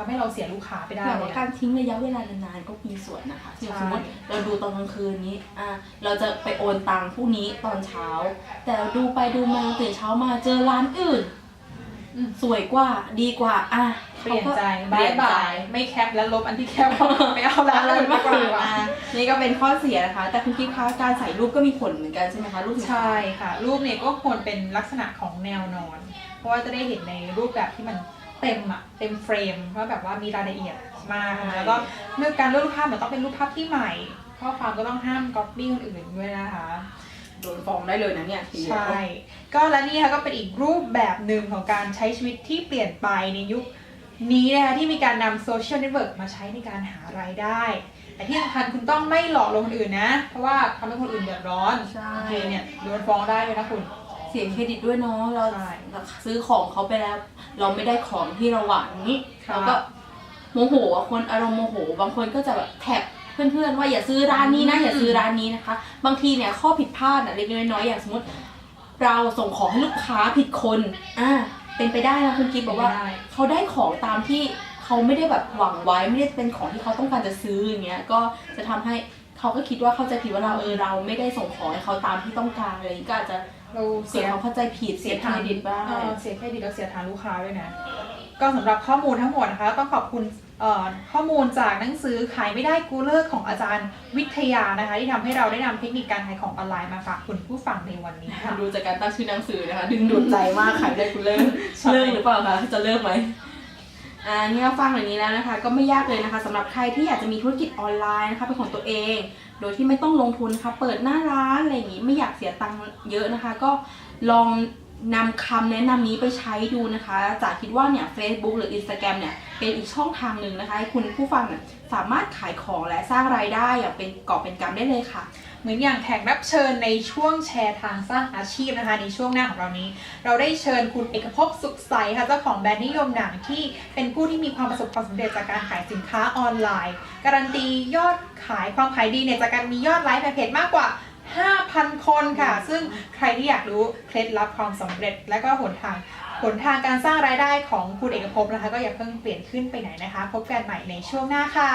ทำให้เราเสียลูกค้าไปได้แบบเลว่ายการทิ้งระยะเวลานานๆก็มีส่วนนะคะอย่างใช่สมมติเราดูตอนกลางคืนนี้อะเราจะไปโอนตังค์พรุ่งนี้ตอนเช้า แต่ดูไปดูมาตื่นเช้ามาเจอร้านอื่นอืมสวยกว่าดีกว่าอะเปลี่ยนใจเปบาลี่ยยนใจบายไม่แคปแล้วลบอันที่แคปไปเอาร้านอะไรอื่นมาดีกว่าอะนี่ก็เป็นข้อเสียนะคะ แต่คุณกิ๊ฟคะการใส่รูปก็มีผลเหมือนกันใช่ไหมคะรูปสินค้าใช่ค่ะ รูปเนี่ยก็ควรเป็นลักษณะของแนวนอน เพราะว่าจะได้เห็นในรูปแบบที่มัน เต็มอะเต็มเฟรมว่าแบบว่ามีรายละเอียดมากนะแล้วก็เมื่อการเลือกรูปภาพเนี่ยต้องเป็นรูปภาพที่ใหม่ข้อความก็ต้องห้ามก๊อปปี้คนอื่นด้วยนะคะโดนฟ้องได้เลยนะเนี่ยทีเดียวใช่ก็และนี่ค่ะก็เป็นอีกรูปแบบหนึ่งของการใช้ชีวิตที่เปลี่ยนไปในยุคนี้นะคะที่มีการนำโซเชียลเน็ตเวิร์กมาใช้ในการหารายได้แต่ที่สำคัญคุณต้องไม่หลอกลวงคนอื่นนะ เพราะว่าทำให้คนอื่นเดือดร้อนใช่โอเคเนี่ยโดนฟ้องได้เลยนะคุณ เสียเครดิตด้วยเนาะเราใช่ซื้อของเขาไปแล้ว เราไม่ได้ของที่เราหวังนี้ค่ะ เราก็โมโหอะคนอารมณ์โมโห บางคนก็จะแบบแท็กเพื่อนๆว่าอย่าซื้อร้านนี้นะอืมอย่าซื้อร้านนี้นะคะ บางทีเนี่ยข้อผิดพลาดอะเล็กๆน้อยๆอย่างสมมติ เราส่งของให้ลูกค้าผิดคนอ่าเป็นไปได้นะคุณกิ๊บบอกว่า ได้ เขาได้ของตามที่เขาไม่ได้แบบหวังไว้ไม่ได้เป็นของที่เขาต้องการจะซื้ออย่างเงี้ยก็จะทำให้เขาก็คิดว่าเข้าใจผิดว่าเราเออเราไม่ได้ส่งของให้เขาตามที่ต้องการอะไรอย่างงี้ก็อาจจะ เราเสีเสียยความเข้าใจผิดเสียเครดิตบ้าง เออเสียเครดิตแล้วเสียฐานลูกค้าด้วยนะ ก็สำหรับข้อมูลทั้งหมดนะคะ ต้องขอบคุณเอ่อข้อมูลจากหนังสือขายไม่ได้กูเลิกของอาจารย์วิทยานะคะ ที่ทำให้เราได้นำเทคนิคการขายของออนไลน์มาฝากคุณผู้ฟังในวันนี้ค่ะ ดูจากการตั้งชื่อหนังสือนะคะ ดึงดูดใจมากขายได้กูเลิก ใช่ เลิกหรือเปล่าคะ จะเลิกไหมอ่านี่ เราฟังอย่างนี้แล้วนะคะ ก็ไม่ยากเลยนะคะสำหรับใครที่อยากจะมีธุรกิจออนไลน์นะคะเป็นของตัวเอง โดยที่ไม่ต้องลงทุนนะคะเปิดหน้าร้านอะไรอย่างนี้ไม่อยากเสียตังค์เยอะนะคะ ก็ลองนำคำแนะนำนี้ไปใช้ดูนะคะจากคิดว่าเนี่ย Facebook หรือ Instagram เนี่ยเป็นอีกช่องทางหนึ่งนะคะให้คุณผู้ฟังเนี่ยสามารถขายของและสร้างรายได้อย่างเป็นกอบเป็นกำได้เลยค่ะ เหมือนอย่างแขกรับเชิญในช่วงแชร์ทางสร้างอาชีพนะคะ ในช่วงหน้าของเรานี้ เราได้เชิญคุณเอกภพสุขใสค่ะเจ้าของแบรนด์นิยมหนังที่เป็นผู้ที่มีความประสบความสำเร็จจากการขายสินค้าออนไลน์ การันตียอดขายความขายดีเนี่ยจากการมียอดไลค์ในเพจมากกว่า 5,000 คนค่ะ ซึ่งใครที่อยากรู้เคล็ดลับความสำเร็จและก็หนทางหนทางการสร้างรายได้ของคุณเอกภพนะคะ ก็อย่าเพิ่งเปลี่ยนขึ้นไปไหนนะคะ พบกันใหม่ในช่วงหน้าค่ะ